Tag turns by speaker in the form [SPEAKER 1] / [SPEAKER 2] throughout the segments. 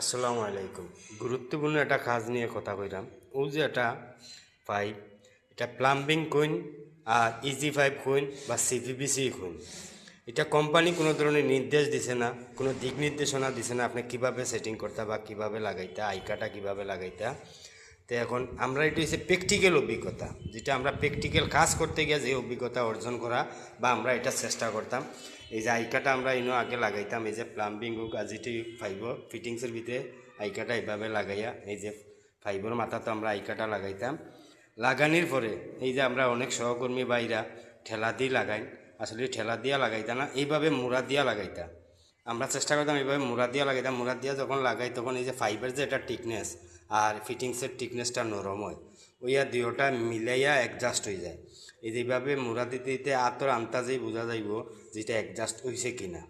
[SPEAKER 1] আসসালামু আলাইকুম। গুরুত্বপূর্ণ একটা কাজ নিয়ে কথা কইলাম। ও যে একটা পাইপ এটা প্লাম্বিং কইন আর ইজি পাইপ কইন বা সিপিবিসি কইন এটা কোম্পানি কোনো ধরনের নির্দেশ দিছে না, কোনো দিক নির্দেশনা দিছে না, আপনি কীভাবে সেটিং করতে বা কীভাবে লাগাইতে আইকাটা কীভাবে লাগাইতে। তো এখন আমরা এটা হচ্ছে প্র্যাকটিক্যাল অভিজ্ঞতা, যেটা আমরা প্র্যাকটিক্যাল কাজ করতে গিয়ে যে অভিজ্ঞতা অর্জন করা বা আমরা এটা চেষ্টা করতাম। এই যে আইকাটা আমরা ইনো আগে লাগাইতাম, এই যে প্লাম্বিং হোক আজিটি ফাইভ ফিটিংসের ভিতরে আইকাটা এইভাবে লাগাইয়া, এই যে ফাইবর মাথা তো আমরা আইকাটা লাগাইতাম। লাগানির পরে এই যে আমরা অনেক সহকর্মী বাইরা ঠেলা দিয়ে লাগাই, আসলে ঠেলা দিয়া লাগাইতা না, এইভাবে মুড়া দিয়া লাগাইতা। আমরা চেষ্টা করতাম এইভাবে মুড়া দিয়া লাগাইতাম। মুড়া দিয়া যখন লাগাই, তখন এই যে ফাইবার যে এটা টিকনেস আর ফিটিংসের টিকনেসটা নরম হয় ওইয়া দুয়োটা মিলাইয়া অ্যাডজাস্ট হয়ে যায়। এই যে এইভাবে মুড়া দিতে দিতে আতর আন্তাজেই বোঝা যাইব যেটা অ্যাডজাস্ট হয়েছে কিনা।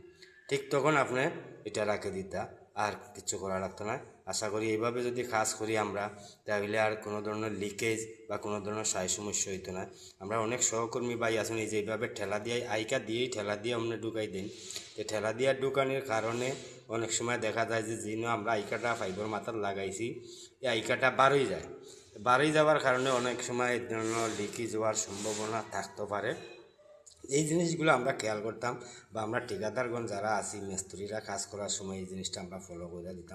[SPEAKER 1] ঠিক তখন আপনি এটা রাখে দিতা। আর কিছু করা লাগতো না। আশা করি এইভাবে যদি কাজ করি আমরা, তাহলে আর কোনো ধরনের লিকেজ বা কোনো ধরনের সাই সমস্যা হইতো না। আমরা অনেক সহকর্মী ভাই আসুন এই যে এইভাবে ঠেলা দিয়ে, আইকা দিয়েই ঠেলা দিয়ে আমরা ঢুকাই দিন। তো ঠেলা দিয়ে ঢুকানোর কারণে অনেক সময় দেখা যায় যে যিনি আমরা আইকাটা ফাইবার মাথার লাগাইছি, এই আইকাটা বারোই যায়। বারোই যাওয়ার কারণে অনেক সময় এই ধরনের লিকেজ হওয়ার সম্ভাবনা থাকতে পারে। এই জিনিসগুলো আমরা খেয়াল করতাম বা আমরা ঠিকাদারগণ যারা আছি, মিস্ত্রিরা কাজ করার সময় এই জিনিসটা আমরা ফলো করে দিতাম।